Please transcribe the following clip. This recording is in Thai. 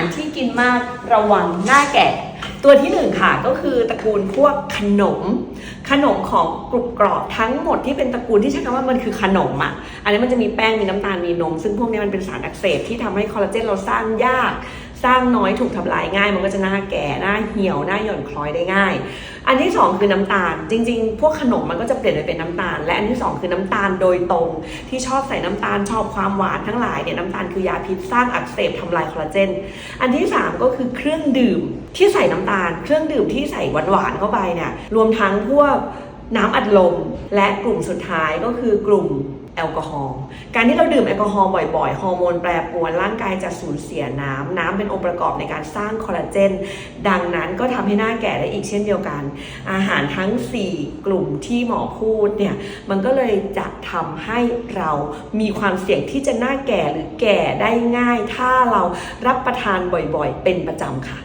ารที่กินมากระวังหน้าแก่ตัวที่หนึ่งค่ะก็คือตระกูลพวกขนม ขนมของกรุบกรอบทั้งหมดที่เป็นตระกูลที่ใช้คำว่ามันคือขนมอะอันนี้มันจะมีแป้งมีน้ำตาลมีนม ซึ่งพวกนี้มันเป็นสารอักเสบที่ทำให้คอลลาเจนเราสร้างยาก สร้างน้อยถูกทำลายง่าย มันก็จะหน้าแก่หน้าเหี่ยวหน้าหย่อนคล้อยได้ง่าย อันที่สองคือน้ำตาล จริง ๆ พวกขนมมันก็จะเปลี่ยนไปเป็นน้ำตาล และอันที่สองคือน้ำตาลโดยตรง ที่ชอบใส่น้ำตาลชอบความหวานทั้งหลายเนี่ยน้ำตาลคือยาพิษสร้างอักเสบทำลายคอลลาเจน อันที่สามก็คือเครื่องดื่มที่ใส่น้ำตาล เครื่องดื่มที่ใส่หวานๆเข้าไปเนี่ยรวมทั้งพวก น้ำอัดลม และกลุ่มสุดท้ายก็คือกลุ่มแอลกอฮอล์การที่เราดื่มแอลกอฮอล์บ่อยๆ ฮอร์โมนแปรปรวน ร่างกายจะสูญเสียน้ำน้ำเป็นองค์ประกอบในการสร้างคอลลาเจน ดังนั้นก็ทำให้หน้าแก่ได้อีกเช่นเดียวกัน อาหารทั้ง 4 กลุ่มที่หมอพูดเนี่ย มันก็เลยจะทำให้เรามีความเสี่ยงที่จะหน้าแก่หรือแก่ได้ง่าย ถ้าเรารับประทานบ่อยๆ เป็นประจำค่ะ